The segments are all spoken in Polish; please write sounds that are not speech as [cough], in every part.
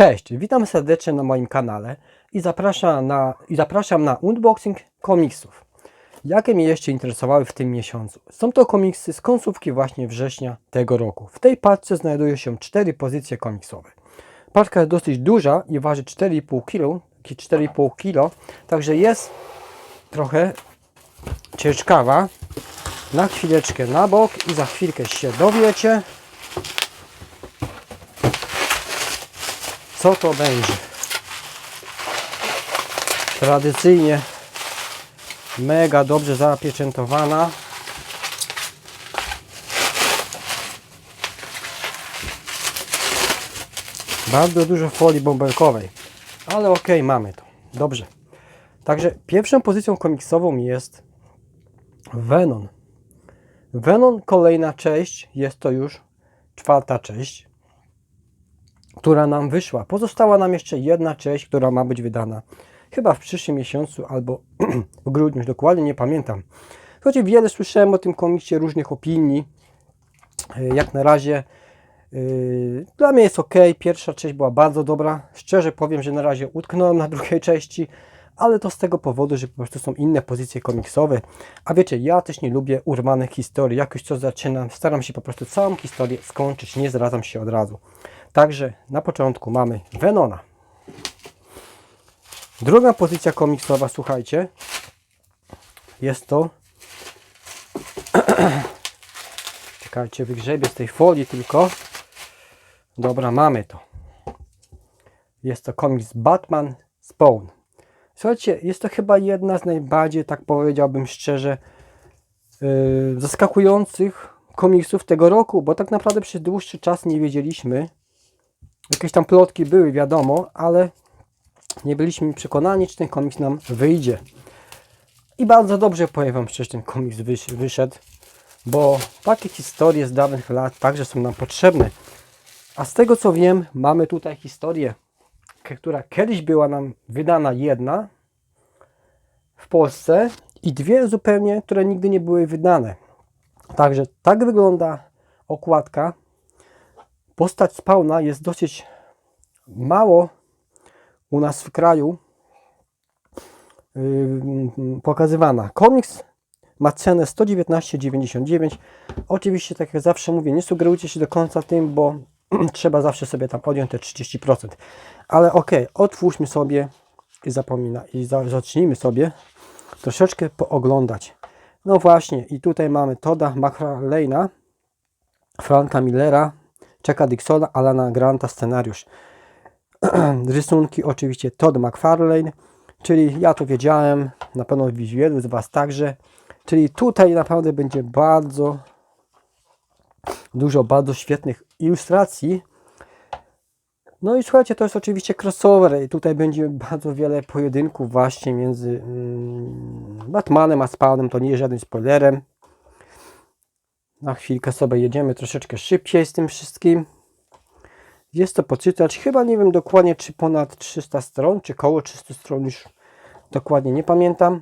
Cześć, witam serdecznie na moim kanale i zapraszam na, i zapraszam na unboxing komiksów, jakie mnie jeszcze interesowały w tym miesiącu. Są to komiksy z końcówki właśnie września tego roku. W tej paczce znajdują się cztery pozycje komiksowe. Paczka jest dosyć duża i waży 4,5 kg, 4,5 kg, także jest trochę ciężkawa. Na chwileczkę na bok i za chwilkę się dowiecie, co to będzie. Tradycyjnie mega dobrze zapieczętowana. Bardzo dużo folii bąbelkowej, ale ok, mamy to. Dobrze. Także pierwszą pozycją komiksową jest Venom. Venom, kolejna część, jest to już czwarta część która nam wyszła. Pozostała nam jeszcze jedna część, która ma być wydana chyba w przyszłym miesiącu albo [clears throat] w grudniu, dokładnie nie pamiętam. Choć wiele słyszałem o tym komiksie, różnych opinii. Yy, Jak na razie yy, dla mnie jest ok. Pierwsza część była bardzo dobra. Szczerze powiem, że na razie utknąłem na [laughs] drugiej części, ale to z tego powodu, że po prostu są inne pozycje komiksowe. A wiecie, ja też nie lubię urwanych historii. Jak już coś zaczynam, staram się po prostu całą historię skończyć, nie zradzam się od razu. Także na początku mamy Venona. Druga pozycja komiksowa, słuchajcie, jest to. [clears throat] Czekajcie, wygrzebię z tej folii tylko. Dobra, mamy to. Jest to komiks Batman Spawn. Słuchajcie, jest to chyba jedna z najbardziej, tak powiedziałbym szczerze, yy, zaskakujących komiksów tego roku, bo tak naprawdę przez dłuższy czas nie wiedzieliśmy, Jakieś tam plotki były, wiadomo, ale nie byliśmy przekonani, czy ten komiks nam wyjdzie. I bardzo dobrze powiem Wam szczerze, ten komiks wysz- wyszedł, bo takie historie z dawnych lat także są nam potrzebne. A z tego co wiem, mamy tutaj historię, która kiedyś była nam wydana jedna w Polsce i dwie zupełnie, które nigdy nie były wydane. Także tak wygląda okładka postać Spawna jest dosyć mało u nas w kraju yy, pokazywana. Komiks ma cenę 119,99. Oczywiście, tak jak zawsze mówię, nie sugerujcie się do końca tym, bo [clears throat] trzeba zawsze sobie tam podjąć te 30%. Ale ok, otwórzmy sobie i zapomina i za- zacznijmy sobie troszeczkę pooglądać. No właśnie, i tutaj mamy Toda McFarlane'a, Franka Millera, Chucka Dixona, Alana Granta scenariusz. [clears throat] Rysunki oczywiście Todd McFarlane, czyli ja to wiedziałem, na pewno wielu z Was także. Czyli tutaj naprawdę będzie bardzo dużo bardzo świetnych ilustracji. No i słuchajcie, to jest oczywiście crossover i tutaj będzie bardzo wiele pojedynków właśnie między mm, Batmanem a Spawnem, to nie jest żadnym spoilerem. Na chwilkę sobie jedziemy troszeczkę szybciej z tym wszystkim. Jest to poczytać, chyba nie wiem dokładnie, czy ponad 300 stron, czy koło 300 stron, już dokładnie nie pamiętam.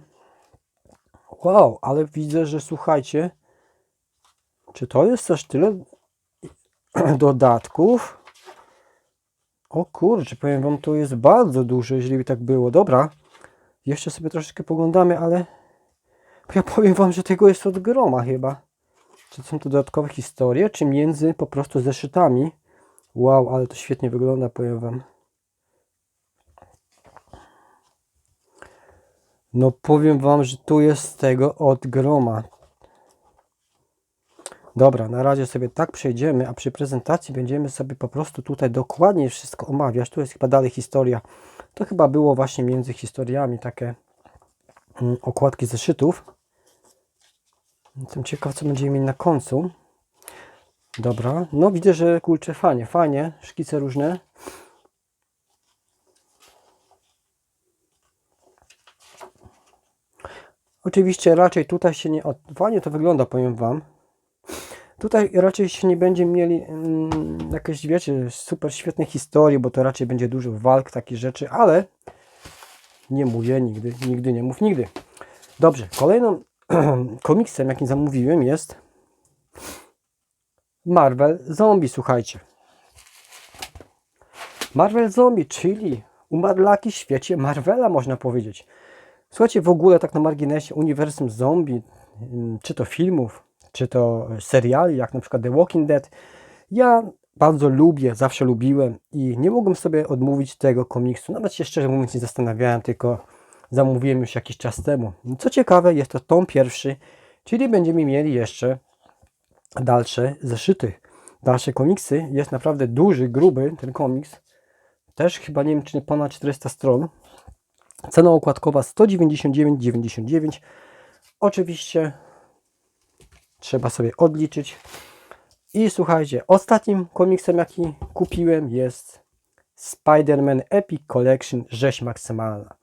Wow, ale widzę, że słuchajcie, czy to jest też tyle [clears throat] dodatków? O kurczę, powiem Wam, to jest bardzo dużo, jeżeli by tak było. Dobra, jeszcze sobie troszeczkę poglądamy, ale ja powiem Wam, że tego jest od groma chyba. Czy są to dodatkowe historie, czy między po prostu zeszytami? Wow, ale to świetnie wygląda, powiem Wam. No powiem Wam, że tu jest tego od groma. Dobra, na razie sobie tak przejdziemy, a przy prezentacji będziemy sobie po prostu tutaj dokładnie wszystko omawiać. Tu jest chyba dalej historia. To chyba było właśnie między historiami takie mm, okładki zeszytów. Jestem ciekaw, co będziemy mieli na końcu. Dobra, no widzę, że kurczę, fajnie, fajnie, szkice różne. Oczywiście raczej tutaj się nie... Fajnie to wygląda, powiem Wam. Tutaj raczej się nie będziemy mieli mm, jakieś, wiecie, super świetne historie, bo to raczej będzie dużo walk, takich rzeczy, ale nie mówię nigdy, nigdy nie mów nigdy. Dobrze, kolejną [clears throat] komiksem, jakim zamówiłem jest Marvel Zombie, słuchajcie. Marvel Zombie, czyli umarlaki w świecie Marvela, można powiedzieć. Słuchajcie, w ogóle tak na marginesie uniwersum zombie, ym, czy to filmów, czy to seriali, jak na przykład The Walking Dead, ja bardzo lubię, zawsze lubiłem i nie mogłem sobie odmówić tego komiksu. Nawet się szczerze mówiąc nie zastanawiałem, tylko zamówiłem już jakiś czas temu. Co ciekawe, jest to tom pierwszy, czyli będziemy mieli jeszcze dalsze zeszyty, dalsze komiksy. Jest naprawdę duży, gruby ten komiks. Też chyba nie wiem, czy ponad 400 stron. Cena okładkowa 199,99. Oczywiście trzeba sobie odliczyć. I słuchajcie, ostatnim komiksem, jaki kupiłem jest Spider-Man Epic Collection Rzeź Maksymalna.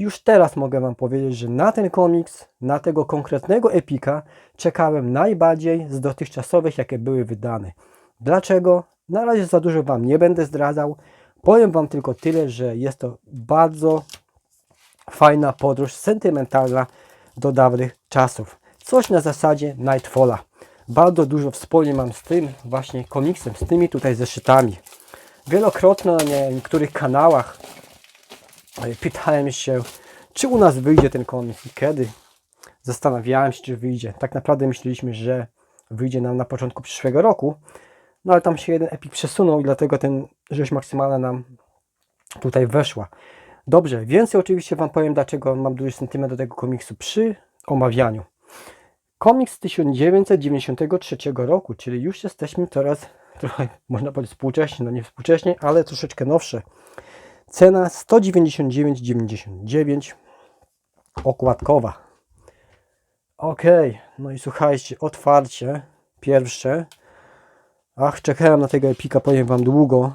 Już teraz mogę Wam powiedzieć, że na ten komiks, na tego konkretnego epika czekałem najbardziej z dotychczasowych, jakie były wydane. Dlaczego? Na razie za dużo Wam nie będę zdradzał. Powiem Wam tylko tyle, że jest to bardzo fajna podróż sentymentalna do dawnych czasów. Coś na zasadzie Nightfalla. Bardzo dużo wspólnie mam z tym właśnie komiksem, z tymi tutaj zeszytami. Wielokrotnie na niektórych kanałach pytałem się, czy u nas wyjdzie ten komiks i kiedy. Zastanawiałem się, czy wyjdzie. Tak naprawdę myśleliśmy, że wyjdzie nam na początku przyszłego roku, no ale tam się jeden epik przesunął i dlatego ten rzeź maksymalna nam tutaj weszła. Dobrze, więcej oczywiście Wam powiem, dlaczego mam duży sentyment do tego komiksu przy omawianiu. Komiks z 1993 roku, czyli już jesteśmy teraz [laughs] trochę, można powiedzieć, współcześnie, no nie współcześnie, ale troszeczkę nowsze. Cena 199,99 okładkowa. Ok, no i słuchajcie, otwarcie pierwsze. Ach, czekałem na tego epika, powiem Wam długo.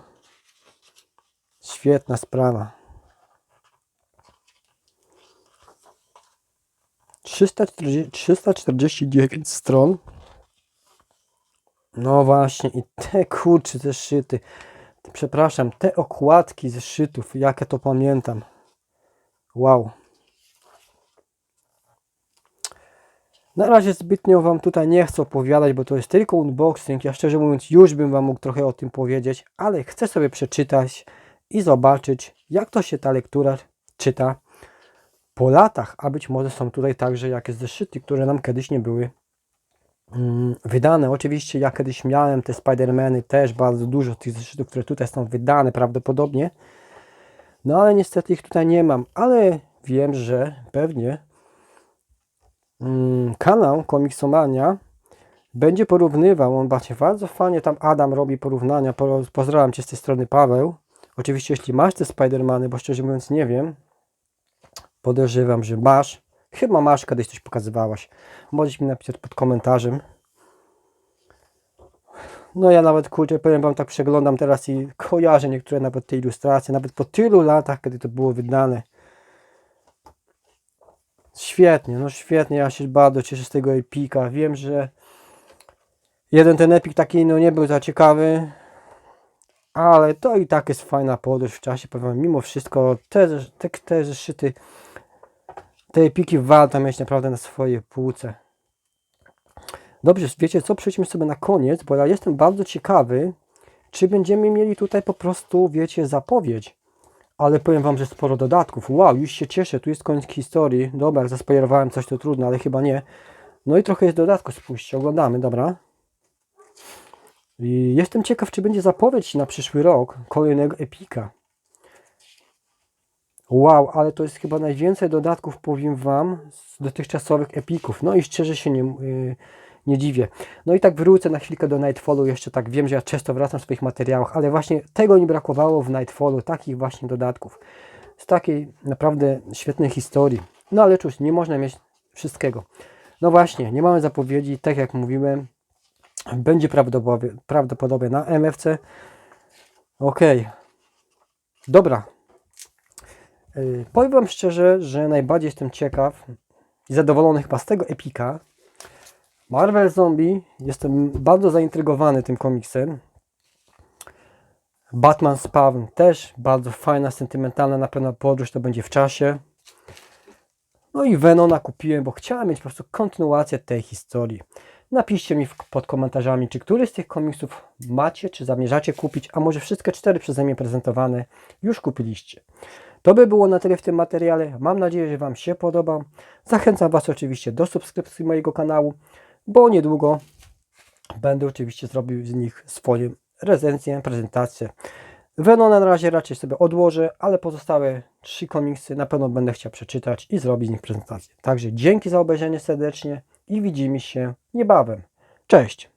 Świetna sprawa. 340, 349 stron. No właśnie, i te kurcze zeszyty. Przepraszam, te okładki zeszytów, jak ja to pamiętam. Wow. Na razie zbytnio Wam tutaj nie chcę opowiadać, bo to jest tylko unboxing. Ja szczerze mówiąc już bym Wam mógł trochę o tym powiedzieć, ale chcę sobie przeczytać i zobaczyć, jak to się ta lektura czyta po latach, a być może są tutaj także jakieś zeszyty, które nam kiedyś nie były wydane. Oczywiście ja kiedyś miałem te Spidermany, też bardzo dużo tych zeszytów, które tutaj są wydane prawdopodobnie, no ale niestety ich tutaj nie mam, ale wiem, że pewnie mm, kanał Komiksomania będzie porównywał, on właśnie bardzo fajnie tam Adam robi porównania, Po- pozdrawiam Cię z tej strony Paweł, oczywiście jeśli masz te Spidermany, bo szczerze mówiąc nie wiem, Podejrzewam, że masz. Chyba masz, kiedyś coś pokazywałaś. Możesz mi napisać pod komentarzem. No ja nawet, kurczę, powiem Wam, tak przeglądam teraz i kojarzę niektóre nawet te ilustracje, nawet po tylu latach, kiedy to było wydane. Świetnie, no świetnie, ja się bardzo cieszę z tego epika. Wiem, że jeden ten epik taki no nie był za ciekawy, ale to i tak jest fajna podróż w czasie, powiem, mimo wszystko te, te, te zeszyty, te epiki warto mieć naprawdę na swojej półce. Dobrze, wiecie co, przejdźmy sobie na koniec, bo ja jestem bardzo ciekawy, czy będziemy mieli tutaj po prostu, wiecie, zapowiedź. Ale powiem Wam, że sporo dodatków. Wow, już się cieszę, tu jest koniec historii. Dobra, jak zaspoilerowałem coś, to trudno, ale chyba nie. No i trochę jest dodatków, spójrzcie, oglądamy, dobra. I jestem ciekaw, czy będzie zapowiedź na przyszły rok kolejnego epika. Wow, ale to jest chyba najwięcej dodatków, powiem Wam, z dotychczasowych epików. No i szczerze się nie, yy, nie dziwię. No i tak wrócę na chwilkę do Nightfallu. Jeszcze tak wiem, że ja często wracam w swoich materiałach, ale właśnie tego mi brakowało w Nightfallu, takich właśnie dodatków. Z takiej naprawdę świetnej historii. No ale cóż, nie można mieć wszystkiego. No właśnie, nie mamy zapowiedzi, tak jak mówiłem, będzie prawdopodobnie, prawdopodobnie na MFC. Ok. Dobra. Yy, powiem Wam szczerze, że najbardziej jestem ciekaw i zadowolony chyba z tego epika. Marvel Zombie. Jestem bardzo zaintrygowany tym komiksem. Batman Spawn też bardzo fajna, sentymentalna na pewno podróż to będzie w czasie. No i Venona kupiłem, bo chciałem mieć po prostu kontynuację tej historii. Napiszcie mi pod komentarzami, czy któryś z tych komiksów macie, czy zamierzacie kupić, a może wszystkie cztery przeze mnie prezentowane już kupiliście. To by było na tyle w tym materiale. Mam nadzieję, że Wam się podobał. Zachęcam Was oczywiście do subskrypcji mojego kanału, bo niedługo będę oczywiście zrobił z nich swoją recenzję, prezentację. Venona na razie raczej sobie odłożę, ale pozostałe trzy komiksy na pewno będę chciał przeczytać i zrobić z nich prezentację. Także dzięki za obejrzenie serdecznie i widzimy się niebawem. Cześć!